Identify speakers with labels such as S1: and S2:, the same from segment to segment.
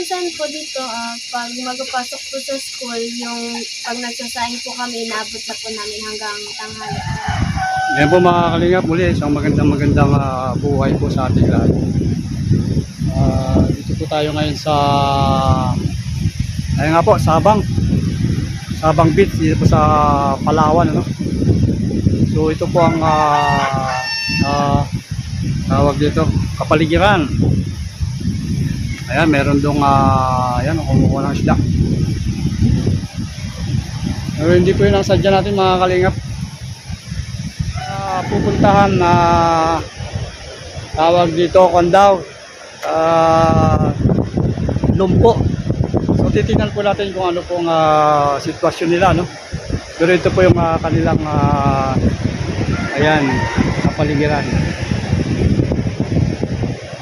S1: minsan po dito, ah, pag magpapasok po sa school, yung pag nagsasaing po kami, inaabot na po namin hanggang tanghali.
S2: Yan po mga kalingap muli, isang magandang magandang ah, buhay po sa ating lahat. Ah, dito po tayo ngayon sa ayun nga po, Sabang. Sabang Beach dito po sa Palawan ano. So ito po ang ah, ah, tawag dito, kapaligiran. Ayan, meron dong ah, ayan, kumukuha ng isda. Pero hindi po yun ang sadya natin mga kalingap. Ah, pupuntahan na tawag dito kung daw ah, lumpo. So titingnan po natin kung ano pong ah, sitwasyon nila no? Pero ito po yung ah, kanilang ah, ayan kapaligiran.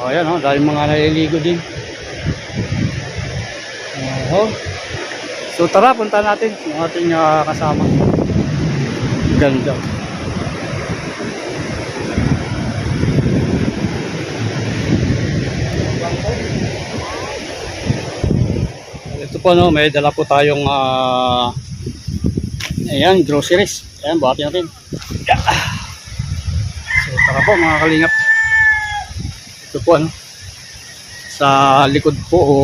S2: O ayan oh, dahil mga naliligo din oh. so tara punta natin yung ating ah, kasama ganda Ito po no, may dala po tayong ah ayan, groceries. Ayan, buhatin natin. Yeah. So, tara po mga kalingap. Ito po ano, sa likod po o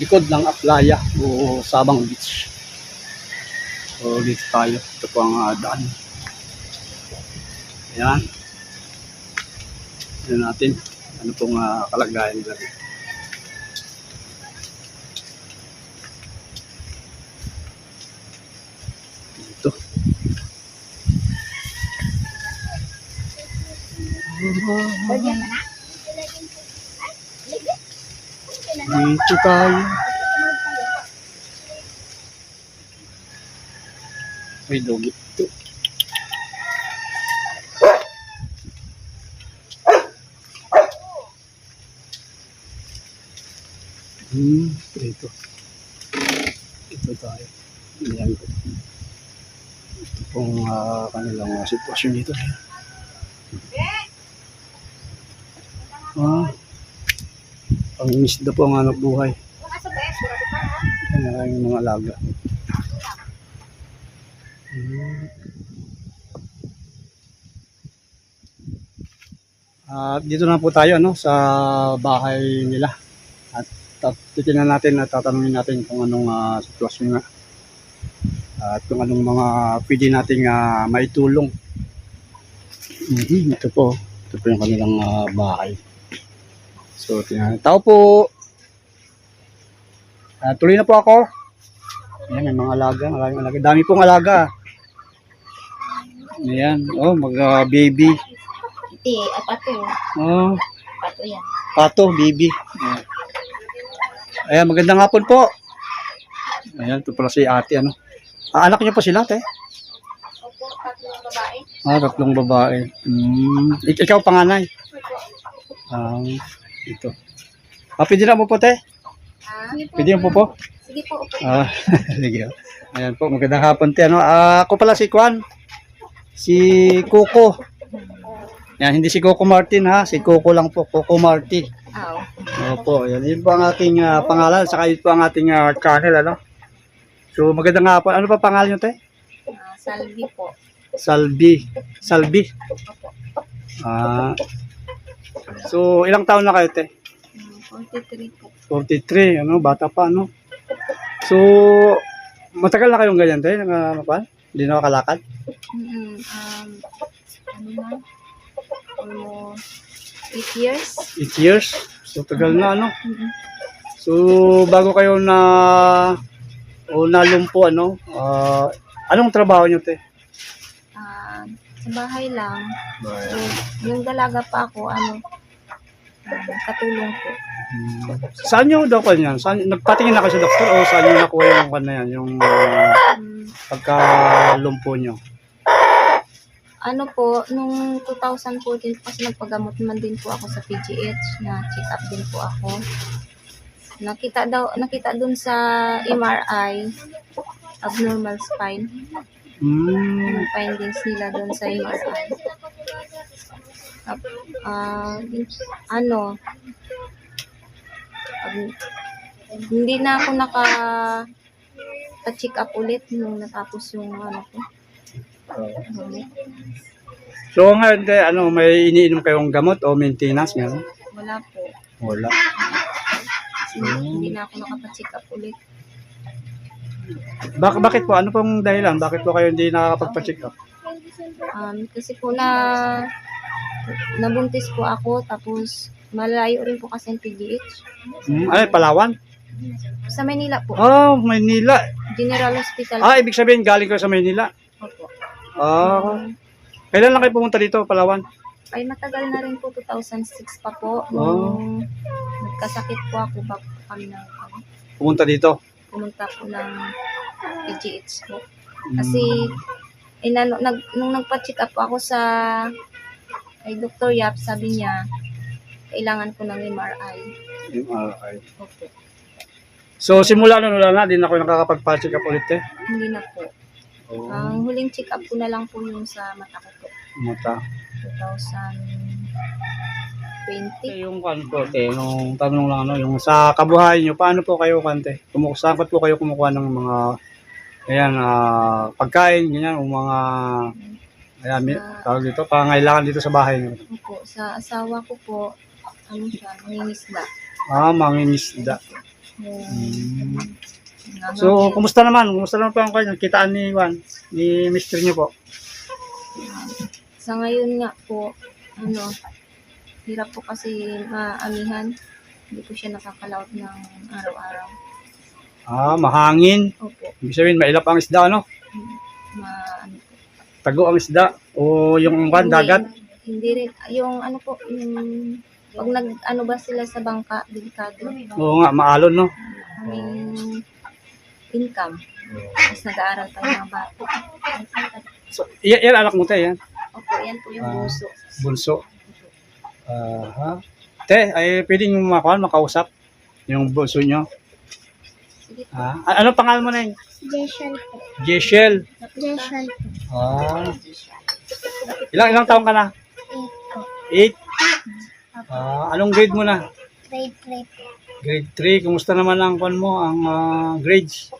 S2: likod ng Aplaya o Sabang Beach. So, dito tayo. Ito po ang ah, daan. Ayan. Ayan natin. Ano pong ah, kalagayan nila dito. Dito. Dito tayo. May dogi. Ito. Hmm, dito. Ito tayo. Ayan. Ito pong ah, kanilang ah, sitwasyon dito. Ah, ang isda po ang anak buhay. Ayan ang aming mga alaga. Hmm. At dito na po tayo no sa bahay nila. At tat- titingnan natin at tatanungin natin kung anong ah, sitwasyon nga. At kung anong mga pwede nating ah, maitulong. Mhm, ito po. Ito po yung kanilang ah, bahay. So, tingnan. Tao po. Ah, tuloy na po ako. Ayan, may mga alaga. Maraming alaga. Dami pong alaga. Ayan. Oh, mga baby.
S1: Iti, apato.
S2: Oh,
S1: Pato yan.
S2: pato, baby. Ayan. Ayan, magandang hapon po. Ayan, ito pala si ate, ano. Ah, anak niyo po sila, te?
S1: Opo, tatlong babae.
S2: Ah, tatlong babae. Hmm. Ik- ikaw panganay. Ah, ito. Ah, pwede na mo po, te?
S1: Ah,
S2: Pwede mo po po?
S1: sige po, upo.
S2: Ah, sige. Ayan po, magandang hapon, te. Ano? Ah, ako pala si Kwan. Si Coco. Yan, hindi si Coco Martin ha. Si Coco lang po, Coco Martin.
S1: Aw.
S2: Opo, yan. Yun po ang aking ah, pangalan. Saka yun po ang ating ah, channel, ano? So, magandang hapon. Ano pa pangalan nyo, te?
S1: Ah, salvi po.
S2: Salvi. Salvi. Ah. So, ilang taon na kayo, te?
S1: Hmm, 43 po.
S2: 43, ano? Bata pa, ano? So, matagal na kayong ganyan, te? Naka, Hindi na makalakad?
S1: Mm, um, ano na? Almost 8 years.
S2: 8 years? So, tagal na, ano?
S1: Mm-mm.
S2: So, bago kayo na o nalumpo, ano? ah, anong trabaho nyo, te?
S1: Ah, sa bahay lang. Yung, yung dalaga pa ako, ano, katulong po.
S2: Hmm. Saan nyo daw kanyan? Saan, nagpatingin na kayo sa doktor o saan nyo nakuha yung kan na yan? Yung
S1: Mm,
S2: pagkalumpo nyo?
S1: ano po, nung 2014 po kasi nagpagamot man din po ako sa PGH na check up din po ako. Nakita daw nakita dun sa MRI abnormal spine.
S2: Hmm.
S1: Yung findings nila dun sa MRI. Tap- ah, ano Pag- hindi na ako naka pa-check up ulit nung natapos yung ano ko. gamot.
S2: So ngayon, te, ano, may iniinom kayong gamot o maintenance? Ngayon?
S1: Wala po.
S2: Wala.
S1: Kasi hindi na ako nakapa-check up ulit.
S2: Bak bakit po? Ano pong dahilan? Bakit po kayo hindi nakakapagpa-check up?
S1: Um, kasi po na nabuntis po ako tapos malayo rin po kasi ang PGH.
S2: Hmm, ay, Palawan?
S1: Sa Manila po,
S2: Oh, Maynila.
S1: General Hospital.
S2: Ah, ibig sabihin galing kayo sa Maynila.
S1: Opo.
S2: Ah, kailan lang kayo pumunta dito, Palawan?
S1: Ay matagal na rin po, 2006 pa po.
S2: Oh.
S1: Nung nagkasakit po ako bago kami na
S2: Pumunta dito
S1: pumunta po ng PGH po. Kasi, eh, inano, nag, nung nagpa-check up ako sa kay Dr. Yap, sabi niya, kailangan ko ng MRI.
S2: MRI.
S1: Opo.
S2: So, simula nun wala na, din ako nakakapag-check up ulit eh.
S1: Hindi na po.
S2: Oh.
S1: Ang huling check up ko na lang po yung sa mata ko po.
S2: Mata.
S1: 2000
S2: 20. Yung kante, nung tanong lang ano, yung sa kabuhayan nyo, paano po kayo kante? Kumukusangkot po kayo kumukuha ng mga ayan, uh, pagkain, ganyan, yung mga ayan, uh, tawag dito, pangailangan dito sa bahay nyo.
S1: Po, sa asawa ko po, ano siya, mangingisda.
S2: Ah, mangingisda.
S1: Hmm.
S2: Ano, so, kumusta naman? Kumusta naman po ang kayo? Kitaan ni Juan, ni mister niyo po?
S1: Sa ngayon nga po, ano, hirap po kasi maamihan. Hindi po siya nakakalaot ng araw-araw.
S2: Ah, mahangin.
S1: Opo,
S2: Ibig sabihin, mailap ang isda, ano?
S1: ma, ano po.
S2: Tago ang isda. O yung kan,
S1: Hindi-
S2: dagat.
S1: Hindi rin, yung ano po, yung, pag nag, ano ba sila sa bangka, delikado.
S2: Oo nga, maalon, no?
S1: Kaming income. Tapos nag-aaral pa yung mga bata.
S2: So, yan, yan anak mo, te, yan.
S1: Opo, yan po yung
S2: Ah.
S1: buso.
S2: Bunso. Aha. Te, ay pwedeng makakuha, makausap yung bunso nyo.
S1: Po.
S2: Ah, ano pangalan mo na yun?
S1: Jeshel po.
S2: Jeshel.
S1: Jeshel po.
S2: Ah. Ilang ilang taong ka na? Eight. Ah, anong grade mo na?
S1: Grade 3 po.
S2: Grade 3. Kumusta naman ang kwan mo, ang ah, grades?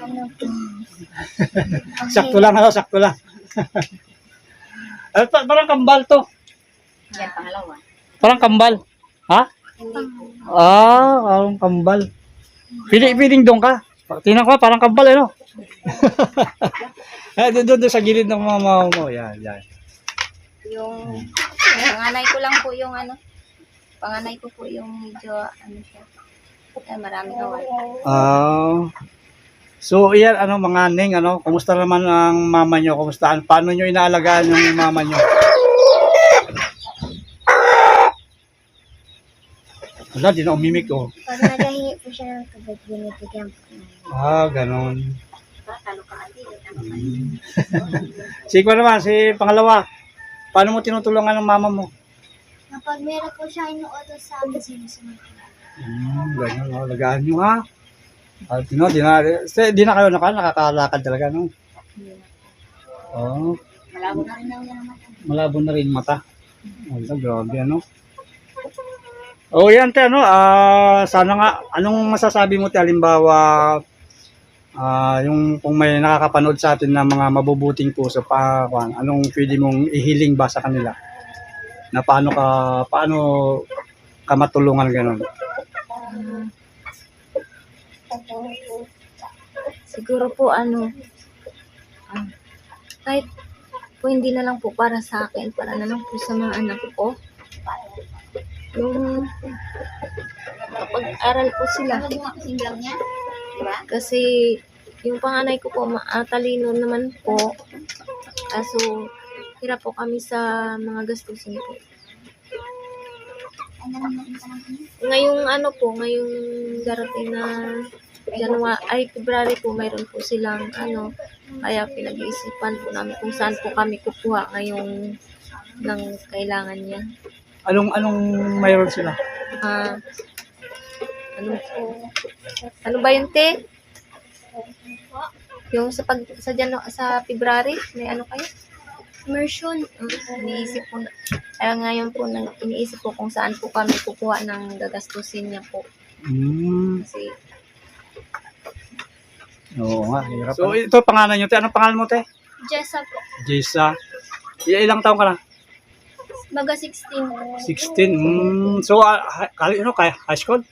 S1: Ano po?
S2: Sakto lang, ano, sakto lang. Ano, pa- parang kambal to.
S1: Yan, pangalawa.
S2: Parang kambal. Ha?
S1: Hindi po.
S2: Ah, parang kambal. Pili, piling doon ka. Tingnan ko, parang kambal eh, no? eh, doon, doon, doon sa gilid ng mga mama mo. Yan, yan.
S1: Yung panganay ko lang po yung ano. Panganay ko po yung medyo ano siya. Ay, maraming awal.
S2: Ah. so, yan, ano, mga ning, ano, kumusta naman ang mama nyo? Kumusta? Paano nyo inaalagaan yung mama nyo? Wala, di na umimik, oh.
S1: Pag nagahingi po siya ng tubig, binibigyan po.
S2: Ah.
S1: Talo ka ati.
S2: Si ko naman, si pangalawa. Paano mo tinutulungan ng mama mo?
S1: Kapag meron po siya inuutos sa amin, sinusunod ko.
S2: Hmm, ganyan, oh, lagaan nyo ha. At no, di na, di, di na kayo naka, nakakalakad talaga, no? Oh,
S1: Malabo na rin yan naman.
S2: malabo na rin mata. Wala, grabe, ano? Oh, yan, te, ano, ah, sana nga, anong masasabi mo, te, halimbawa, ah, yung kung may nakakapanood sa atin na mga mabubuting puso pa, kwan, anong pwede mong ihiling ba sa kanila? Na paano ka, paano ka matulungan ganun?
S1: Siguro po ano, ah, kahit po hindi na lang po para sa akin, para na lang po sa mga anak ko. Yung kapag-aral po sila. Kasi yung panganay ko po, matalino naman po. Kaso, hirap po kami sa mga gastusin po. Ngayong ano po, ngayong darating na January, ay February po, mayroon po silang ano, kaya pinag-iisipan po namin kung saan po kami kukuha ngayong ng kailangan niya.
S2: Anong, anong mayroon sila?
S1: Ah, ano po? Ano ba yun, te? Yung sa pag sa Janu sa February, may ano kayo?
S3: immersion. Uh, iniisip po, na- kaya ngayon po, nang, iniisip ko kung saan po kami kukuha ng gagastusin niya po.
S2: Mm.
S3: Kasi,
S2: Oo nga, hirap. So, ito pangalan nyo, te. Anong pangalan mo, te?
S3: Jessa po.
S2: I- ilang taong ka na?
S3: Baga 16.
S2: 16. Mm. So, uh, kali, ano, kaya, high school?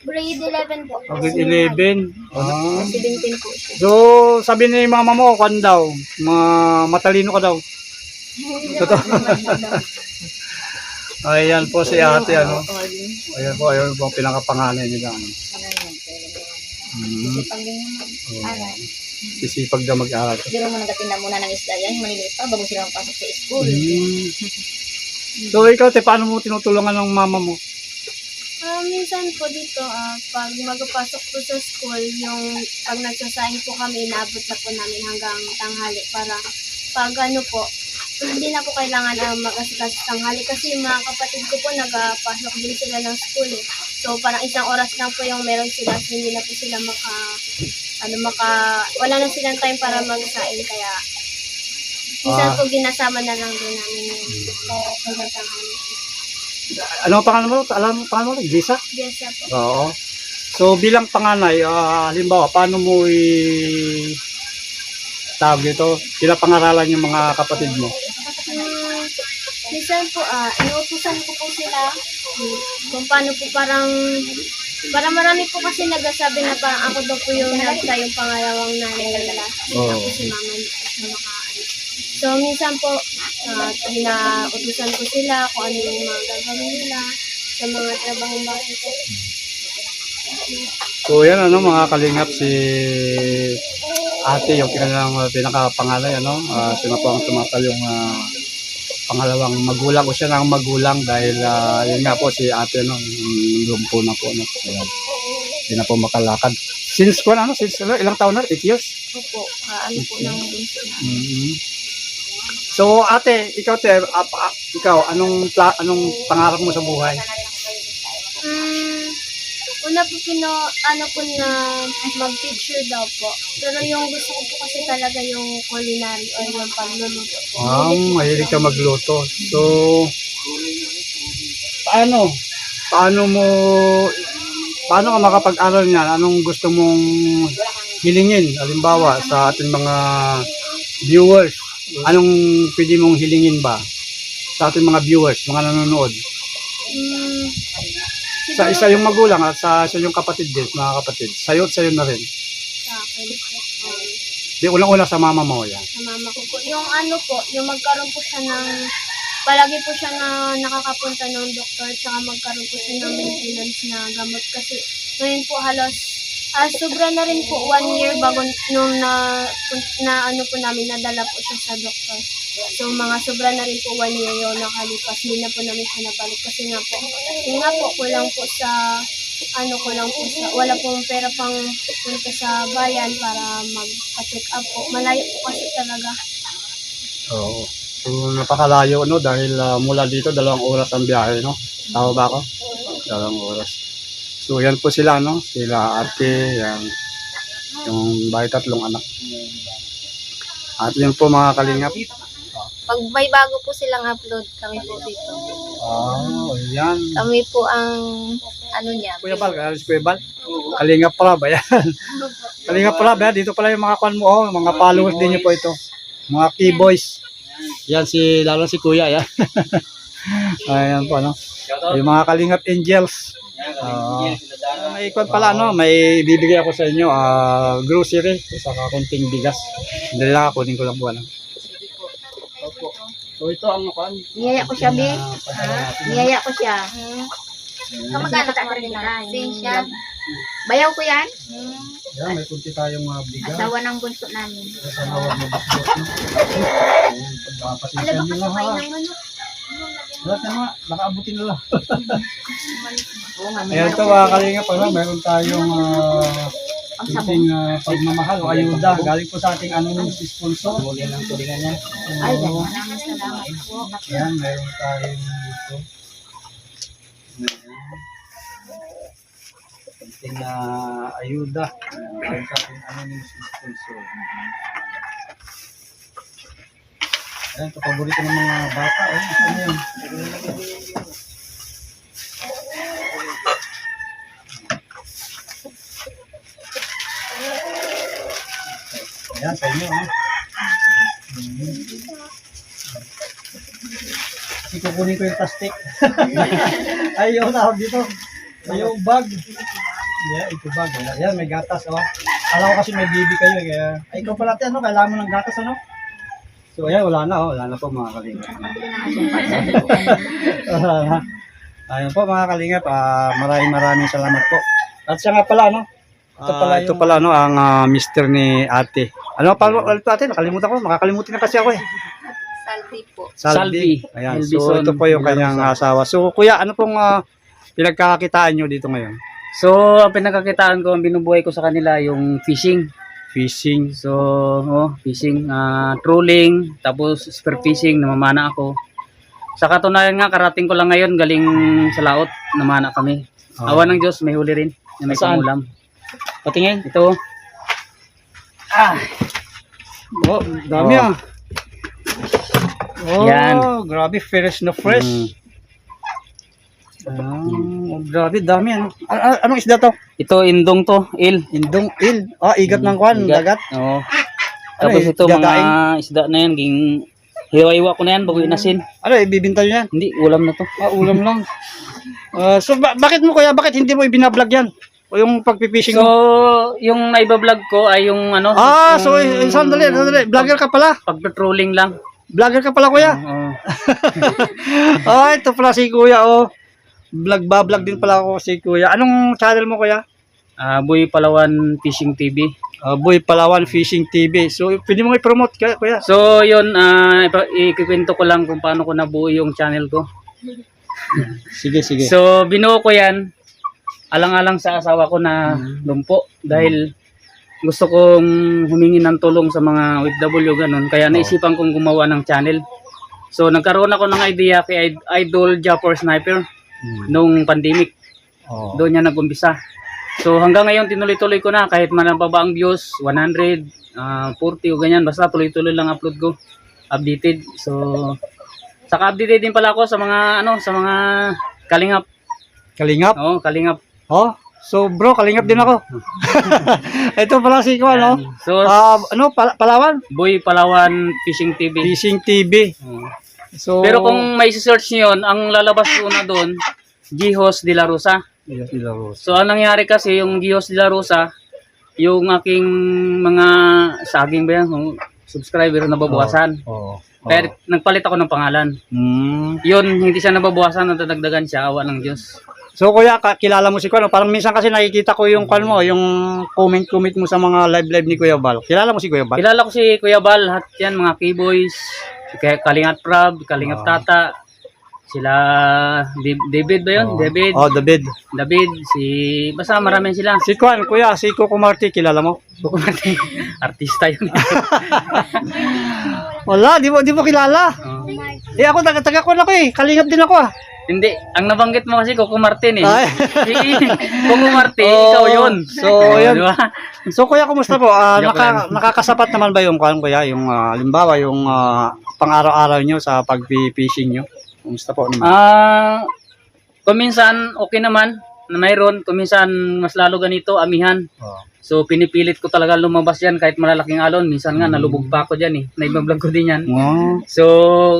S3: Grade 11 po.
S2: O, grade 11. Ah.
S3: 17 po siya.
S2: So, sabi ni mama mo, kwan daw, ma matalino ka daw. Totoo. Ayan po si ate, ano. Ayan po, ayan po ang pinakapanganay nila. Ano. Mm.
S3: Alright.
S2: Sisipag daw mag-aral.
S3: Hindi mo nagatinda muna ng isda yan, maliliit pa, bago sila magpasok sa school.
S2: Mm. So, ikaw, te, paano mo tinutulungan ng mama mo?
S3: Ah, minsan po dito, ah, pag magpapasok po sa school, yung pag nagsasaing po kami, inaabot na po namin hanggang tanghali para pag ano po, hindi na po kailangan uh, mag-asikas tanghali kasi mga kapatid ko po nagpasok din sila ng school eh. So parang isang oras lang po yung meron sila, so hindi na po sila maka, ano maka, wala na silang time para magsaing kaya minsan
S2: Ah.
S3: po ginasama na lang din namin yung hanggang tanghali.
S2: Ano ang pangalan mo? Alam mo pangalan mo? Jisa?
S3: Yes, sir po.
S2: Oo. So, bilang panganay, ah, halimbawa, paano mo i... tawag dito, pinapangaralan yung mga kapatid mo?
S3: Hmm, minsan po, ah, inuutusan ko po sila hmm, kung paano po parang, parang marami po kasi nagsasabi na parang ako daw po yung nagsa yung pangalawang nanay nila.
S2: Oo.
S3: Ako si mama siya maka So, minsan po, uh, pinautusan ko sila kung ano yung mga gagawin nila sa mga trabahong bahay ko.
S2: So, yan ano, mga kalingap, si ate, yung uh, pinakapangalay, ano, uh, siya na po ang tumatal yung ah, pangalawang magulang o siya ang magulang dahil uh, yun nga po si ate, no, lumpo na po, no, ayan, hindi na po makalakad. Since kung ano, since ano, ilang taon na, 8 years?
S3: Opo, ah, ano po ng bunso na.
S2: Mhm. So, ate, ikaw, te, ah, pa- ikaw, anong, pla- anong pangarap mo sa buhay?
S3: Una po pino, ano po na mag-teacher daw po. Pero yung gusto ko po kasi talaga yung culinary or yung pagluluto po.
S2: Wow, mahilig ka magluto. So, paano? Paano mo, paano ka makapag-aral niyan? Anong gusto mong hilingin? Halimbawa, sa ating mga viewers, anong pwede mong hilingin ba? Sa ating mga viewers, mga nanonood.
S3: Mm,
S2: Sa isa yung magulang at sa isa yung kapatid din, mga kapatid. Sa'yo at sa'yo na rin.
S3: sa akin po. um,
S2: Di unang-una sa mama mo yan.
S3: sa mama ko po. Yung ano po, yung magkaroon po siya ng, palagi po siya na nakakapunta ng doktor, tsaka magkaroon po siya ng maintenance na gamot. Kasi ngayon po halos, ah, sobra na rin po, one year bago nung na, na ano po namin, nadala po siya sa doktor. So mga sobra na rin po one year yung nakalipas, hindi na po namin siya nabalik. Kasi nga po, yun nga po, kulang po sa, ano ko lang po sa, wala pong pera pang punta sa bayan para magpa-check up po. Malayo po kasi talaga.
S2: Oo. So, napakalayo, no? Dahil ah, mula dito, dalawang oras ang biyahe, no? Tama ba ako? Dalawang oras. So, yan po sila, no? Sila ate, yan. Yung bahay tatlong anak. At yun po mga kalingap.
S3: Pag may bago po silang upload, kami po dito.
S2: Ah, yan.
S3: Kami po ang, ano niya,
S2: Kuya Bal, alis Kuya Bal. Kalingap pala ba yan? Kalingap pala ba yan? Dito pala yung mga kwan mo, oh, mga followers din niyo po ito. Mga key boys. Yan si, lalo si Kuya, yan. Ayan po, no? Yung mga kalingap angels. Ah, may kwan pala, no? May bibigay ako sa inyo, ah, grocery, sa kakunting bigas. Hindi lang ako, kunin ko lang po, ano. So ito ang kwan.
S4: Niyaya ko siya, Bi. Niyaya ko siya.
S3: kamag-anak mo rin na. Siya.
S4: Bayaw ko yan.
S2: Yan, may kunti tayong uh, bigas.
S4: Asawa ng bunso namin.
S2: Bakbot, no? Ayan, pagpapasensya nyo lang, ha? Lahat na nga, nakaabutin na lang. Ayan ito mga kalingap, ano, meron tayong uh, kunting uh, pagmamahal o ayuda. Galing po sa ating anonymous sponsor. Muli ng tulingan niya.
S4: Ay, maraming salamat po.
S2: Ayan, meron tayong dito. Ayan. Kunting uh, ayuda. Galing sa ating anonymous sponsor. Yan, ito paborito ng mga bata. Oh. Ano yun? Ayan, sa inyo. Oh. Kasi kukunin ko yung plastic. Ay, yung tawag dito. Ay, yung bag. Yeah, ito bag. Ayan, may gatas. Oh. Alam ko kasi may baby kayo. eh, Kaya, ay, ikaw pala, ate, ano? Kailangan mo ng gatas, ano? So, ayan, wala na. Oh. Wala na po, mga kalingap. Wala na. Ayun po, mga kalingap. Ah, maraming maraming salamat po. At siya nga pala, no? Ito pala, ito pala no, ang ah, mister ni ate. Ano pa ulit ate? Nakalimutan ko. Makakalimutan na kasi ako eh.
S1: Salty po.
S2: Salvi.
S5: Salvi.
S2: Ayan. So, ito po yung kanyang asawa. So, kuya, ano pong ah, pinagkakakitaan nyo dito ngayon?
S5: So, ang pinagkakitaan ko, ang binubuhay ko sa kanila, yung fishing.
S2: Fishing.
S5: So, oh, fishing, ah, trolling, tapos spear fishing, namamana ako. Sa katunayan nga, karating ko lang ngayon, galing sa laot, namana kami.
S2: Ah.
S5: Awa ng Diyos, may huli rin, na may
S2: Saan?
S5: pangulam.
S2: Patingin.
S5: Ito,
S2: Oh, dami
S5: Oh.
S2: ah. Oh,
S5: Yan.
S2: grabe, fresh na fresh.
S5: Mm.
S2: Ah, oh, grabe, dami ano. A- a- anong isda to?
S5: ito indong to, il.
S2: Indong il. Ah, igat ng kwan,
S5: Igat.
S2: dagat.
S5: Oo.
S2: Ano
S5: Tapos ito, mga
S2: gagaing?
S5: isda na yan, ging hiwa-hiwa ko na yan, bago inasin.
S2: Ano, ibibinta nyo yan?
S5: Hindi, ulam na to.
S2: Ah, ulam lang. Ah, so, ba- bakit mo kuya, bakit hindi mo ibinablog yan? O yung pagpipishing
S5: So,
S2: mo?
S5: yung naiba-vlog ko ay yung ano,
S2: Ah,
S5: yung
S2: so, eh, sandali, sandali. Vlogger ka pala.
S5: pag-trolling lang.
S2: Vlogger ka pala, kuya.
S5: Oo.
S2: Ah, ito pala si kuya, oh. Vlog ba, vlog din pala ako si kuya. Anong channel mo, kuya?
S5: Ah, Boy Palawan Fishing TV.
S2: Ah, Boy Palawan Fishing TV. So, pwede mo i-promote, kuya.
S5: So, yun, ipa- ikikwento ko lang kung paano ko nabuo yung channel ko.
S2: Sige, sige.
S5: So, binuo ko yan, alang-alang sa asawa ko na lumpo. Dahil gusto kong humingi ng tulong sa mga OFW, ganun. Kaya naisipan kong gumawa ng channel. So, nagkaroon ako ng idea kay Id- Idol Japper Sniper
S2: Hmm.
S5: nung pandemic.
S2: Oh.
S5: Doon niya nag-umpisa. So hanggang ngayon tinuloy-tuloy ko na kahit manababa ang views, 100, ah, 40 o ganyan. Basta tuloy-tuloy lang upload ko. Updated. So saka updated din pala ako sa mga ano, sa mga kalingap.
S2: Kalingap.
S5: Oo, kalingap.
S2: Oh, so bro, kalingap din ako. ito pala si kuya, no?
S5: So
S2: Ah, ano, Pala- Palawan?
S5: Boy Palawan Fishing TV.
S2: Fishing TV.
S5: Oo.
S2: So,
S5: Pero kung may search niyo yun, ang lalabas ko na doon, Gihos de la Rosa.
S2: Yes, nila Rose.
S5: So, ang nangyari kasi, yung Gios de la Rosa, yung aking mga saging ba yan, yung subscriber nababawasan.
S2: Oo.
S5: Kaya nagpalit ako ng pangalan.
S2: Mm.
S5: Yun, hindi siya nababawasan, nadadagdagan siya, awa ng Diyos.
S2: So kuya, ka- kilala mo si Kuya, no? parang minsan kasi nakikita ko yung kwan mo, yung comment-comment mo sa mga live-live ni Kuya Bal. Kilala mo si Kuya Bal?
S5: Kilala ko si Kuya Bal, lahat yan, mga K-Boys, kay Kalingat Prab, Kalingat
S2: Ah.
S5: Tata, sila David ba yun?
S2: Oh.
S5: David,
S2: Oh, David.
S5: David, si, basta marami sila.
S2: Si Kwan, Kuya, si Coco Marti, kilala mo?
S5: Buko Martin, artista yun.
S2: Wala, di mo, di mo kilala.
S5: Oh.
S2: Eh ako, taga-taga ko na ko eh. Kalingap din ako ah.
S5: Hindi, ang nabanggit mo kasi Coco Martin eh.
S2: Ay.
S5: Si Coco Martin,
S2: Oh,
S5: ikaw yun.
S2: so, yun.
S5: Di ba?
S2: So kuya, kumusta po?
S5: Joke
S2: naka, nakakasapat naman ba yung kwan kuya? Yung ah, halimbawa, yung ah, pang-araw-araw nyo sa pag-fishing nyo? Kumusta po naman?
S5: Ah, kuminsan okay naman na mayroon, kuminsan mas lalo ganito amihan.
S2: Oh.
S5: So pinipilit ko talaga lumabas yan kahit malalaking alon. Minsan nga nalubog pa ako diyan eh. Naibablog ko din yan.
S2: Oh.
S5: So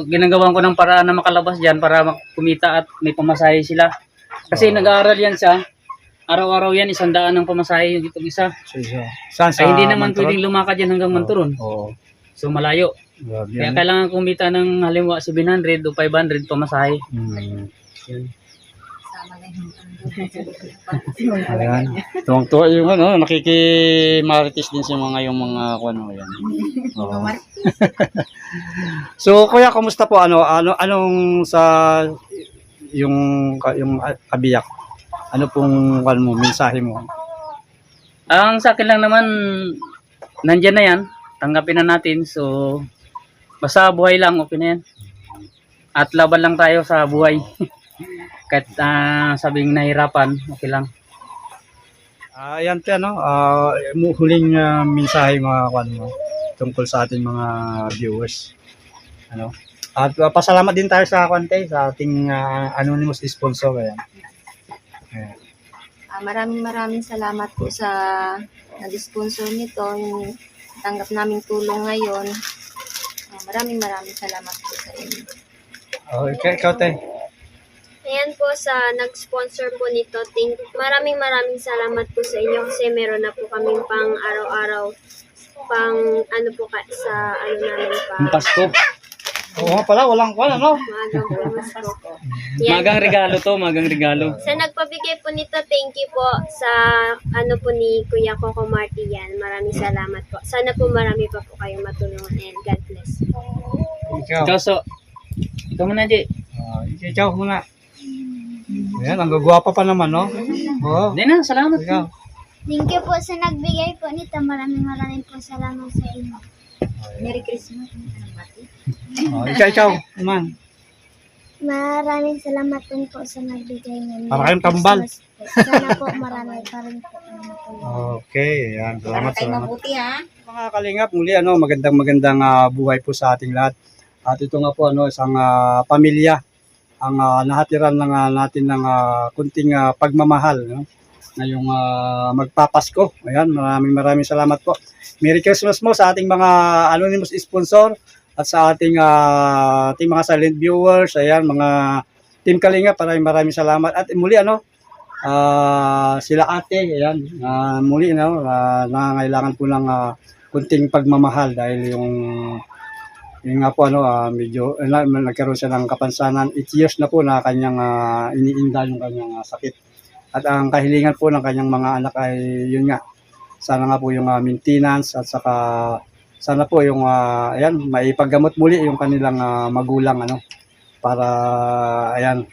S5: ginagawan ko ng paraan na makalabas diyan para kumita at may pamasahe sila. Kasi nag-aaral yan siya. Araw-araw yan isang daan ng pamasahe yung itong isa.
S2: So, so, saan sa
S5: Ay hindi naman
S2: Mantaron?
S5: pwedeng lumakad yan hanggang Manturon.
S2: Oo.
S5: So malayo.
S2: Grabe
S5: Kaya
S2: yan.
S5: kailangan kumita ng halimbawa 700 o 500 pamasahe.
S2: Hmm.
S5: Yun.
S1: Sama na yung
S2: Ayan. Tuwang-tuwa yung ano, nakikimarites din si mga yung mga ano yan. Oo. so kuya, kumusta po ano ano anong sa yung yung kabiyak? Ano pong ano mo, mensahe mo?
S5: Ang sa akin lang naman, nandyan na yan. Tanggapin na natin. So, basta buhay lang, okay na yan. At laban lang tayo sa buhay. Kahit ah, sabing nahirapan, okay lang.
S2: Ah, ayan te ano, ah, huling ah, mensahe mga kwan mo tungkol sa ating mga viewers. Ano? At uh, pasalamat din tayo sa Kwante, sa ating ah, anonymous sponsor. Ayan. Ayan.
S1: Ah, maraming maraming salamat po sa nag-sponsor nito, yung tanggap naming tulong ngayon. Ah, maraming maraming salamat po sa inyo.
S2: Oh, ikaw, te.
S3: Ayan po sa nag-sponsor po nito. Thank, maraming maraming salamat po sa inyo kasi meron na po kaming pang araw-araw pang ano po ka, sa ano namin pa
S5: Ang Pasko.
S2: Oo nga pala, walang kwan, ano?
S3: Pasko. Yan.
S5: Magang regalo to, magang regalo.
S3: Sa nagpabigay po nito, thank you po sa ano po ni Kuya Coco Marty yan. Maraming salamat po. Sana po marami pa po kayong matulungan and God bless.
S2: Ikaw.
S5: Ikaw so, ikaw muna, Jay.
S2: Ah, ikaw muna. Ayan, ang gagwapa pa naman, no? Oo.
S5: Hindi na, salamat.
S2: Ikaw.
S6: Thank you po sa nagbigay po nito. Maraming maraming po salamat sa inyo.
S1: Merry Christmas.
S2: Oh, ikaw, ikaw. Naman.
S6: Maraming salamat din po sa nagbigay ng
S2: Para kayong tambal.
S6: Po. Sana po marami pa rin po ang.
S2: Okay, ayan. Salamat,
S1: Tayo
S2: salamat.
S1: mabuti ha.
S2: Mga kalingap, muli ano, magandang magandang ah, buhay po sa ating lahat. At ito nga po ano, isang ah, pamilya ang ah, nahatiran lang ah, natin ng ah, kunting ah, pagmamahal no? ngayong ah, magpapasko. Ayan, maraming maraming salamat po. Merry Christmas mo sa ating mga anonymous sponsor at sa ating ah, ating mga silent viewers, ayan, mga Team Kalinga, maraming maraming salamat. At muli ano, ah, sila ate, ayan, ah, muli no, ah, nangangailangan po ng ah, kunting pagmamahal dahil yung yung nga po ano ah, medyo na, nagkaroon siya ng kapansanan. 8 years na po na kanyang ah, iniinda yung kanyang ah, sakit. At ang kahilingan po ng kanyang mga anak ay yun nga sana nga po yung ah, maintenance at saka sana po yung ah, ayan maipaggamot muli yung kanilang ah, magulang ano para ayan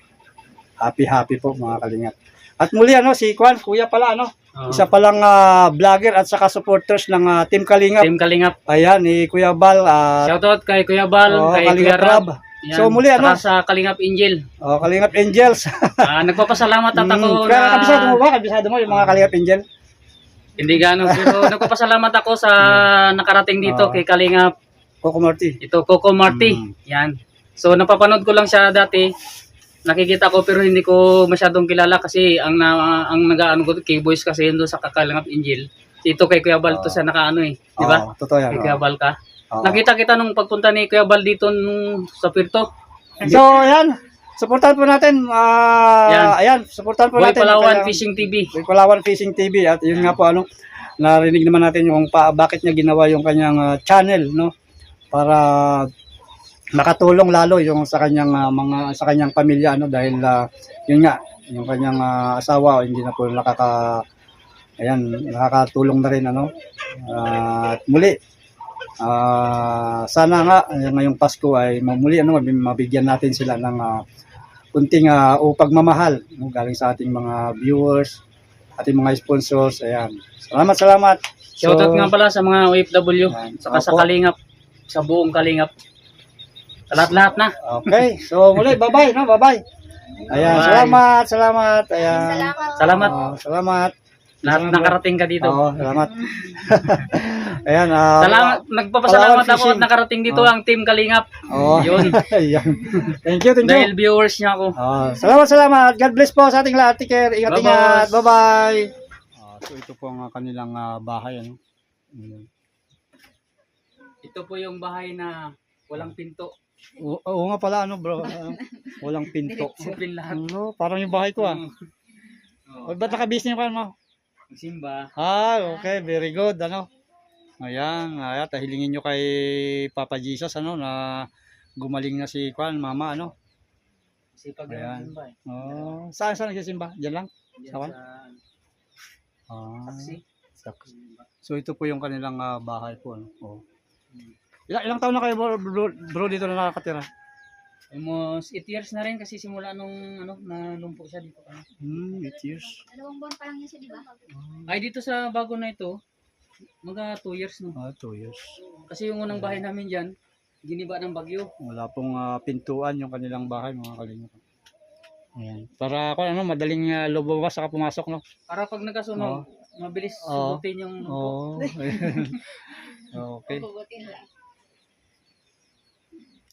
S2: happy happy po mga kalingat at muli ano si Kwan kuya pala ano
S5: Oh.
S2: isa palang ah, vlogger at saka supporters ng ah, Team Kalingap.
S5: Team Kalingap.
S2: Ayan, ni Kuya Bal. ah,
S5: Shoutout kay Kuya Bal,
S2: oh,
S5: kay Kuya
S2: Kalingap
S5: Rab.
S2: Rab.
S5: Yan.
S2: So, muli, ano?
S5: Sa Kalingap Angel.
S2: Oh, Kalingap Angels.
S5: Ah, nagpapasalamat at ako
S2: Mm, Kaya
S5: na...
S2: kabisado mo ba? Kabisado mo yung mga Kalingap Angel?
S5: Hindi gano'n, pero nagpapasalamat ako sa nakarating dito kay Kalingap.
S2: Coco Marti.
S5: Ito, Coco Marty.
S2: Mm.
S5: Yan. So, napapanood ko lang siya dati. Nakikita ko pero hindi ko masyadong kilala kasi ang na, ang nag-ano ko kay Boys kasi yun doon sa Kakalingap Angel. Ito kay Kuya Bal to
S2: Ah.
S5: sa nakaano eh, di ba?
S2: Oo, totoo yan.
S5: Kay Kuya. Bal ka.
S2: Oo.
S5: Nakita kita nung pagpunta ni Kuya Bal dito nung sa Pirto.
S2: So, ayan. Supportan po natin. ah,
S5: Yan.
S2: Ayan, supportan po
S5: Boy
S2: natin.
S5: Palawan
S2: Kaya-
S5: Fishing TV.
S2: Boy Palawan Fishing TV. At yun nga po, ano, narinig naman natin yung pa, bakit niya ginawa yung kanyang ah, channel, no? Para makatulong lalo yung sa kanyang ah, mga sa kanyang pamilya ano dahil ah, yun nga yung kanyang ah, asawa hindi na po nakaka ayan nakakatulong na rin ano Ah, at muli ah, sana nga eh, ngayong Pasko ay muli ano mabi- mabigyan natin sila ng ah, kunting uh, upagmamahal no, galing sa ating mga viewers ating mga sponsors ayan salamat salamat
S5: Shoutout
S2: So,
S5: nga pala sa mga OFW, saka sa. Kalingap, sa buong Kalingap. Sa lahat-lahat na.
S2: Okay, so muli, bye-bye, no? Bye-bye. Ayan,
S5: Bye.
S2: salamat, salamat. Ayan.
S6: Salamat.
S5: Salamat.
S2: Oh, salamat.
S5: Lahat
S2: Salamat.
S5: nakarating ka dito.
S2: Oo, salamat. Ayan, ah.
S5: Salamat, nagpapasalamat
S2: Palawan
S5: ako at
S2: Fishing.
S5: nakarating dito
S2: Oh.
S5: ang Team Kalingap.
S2: Oh.
S5: Yun.
S2: Ayan. Thank you, thank you.
S5: Dahil viewers niya ako.
S2: Oh, salamat, salamat. God bless po sa ating lahat. Take care. Ingat,
S5: Bye-bye.
S2: ingat. Bye-bye. so ito po ang kanilang ah, bahay, ano? Ayan.
S5: Ito po yung bahay na walang pinto.
S2: Oo, oo nga pala, ano bro? Ah, walang pinto.
S5: Open lahat.
S2: Ano, parang yung bahay ko ah.
S5: Oh,
S2: ba't nakabis niyo pa mo?
S5: simba.
S2: Ah, okay, very good, ano. Ayan, ayan, tahilingin nyo kay Papa Jesus, ano, na gumaling na si Kwan, mama, ano. Ayan.
S5: ng simba eh.
S2: Oh, saan saan nagsisimba? Diyan lang?
S5: Diyan
S2: Sawan?
S5: sa
S2: Ah,
S5: taxi.
S2: so ito po yung kanilang ah, bahay po, ano. Oh. Ilang, ilang taon na kayo bro, bro, bro dito na nakakatira?
S5: Almost 8 years na rin kasi simula nung ano, nalumpo siya dito.
S2: Hmm, 8 years.
S6: Dalawang buwan pa lang yun siya, di ba?
S5: Ay dito sa bago na ito, mga 2 years no.
S2: Ah, 2 years.
S5: Kasi yung unang bahay namin diyan, giniba ng bagyo.
S2: Wala pong ah, pintuan yung kanilang bahay, mga kalingap. Ayan. Para ako ano, madaling uh, lumabas saka pumasok, no?
S5: Para pag nagkasunog, mabilis
S2: Oo.
S5: subutin yung
S2: Oo. Oh. okay.
S6: Pugutin lang.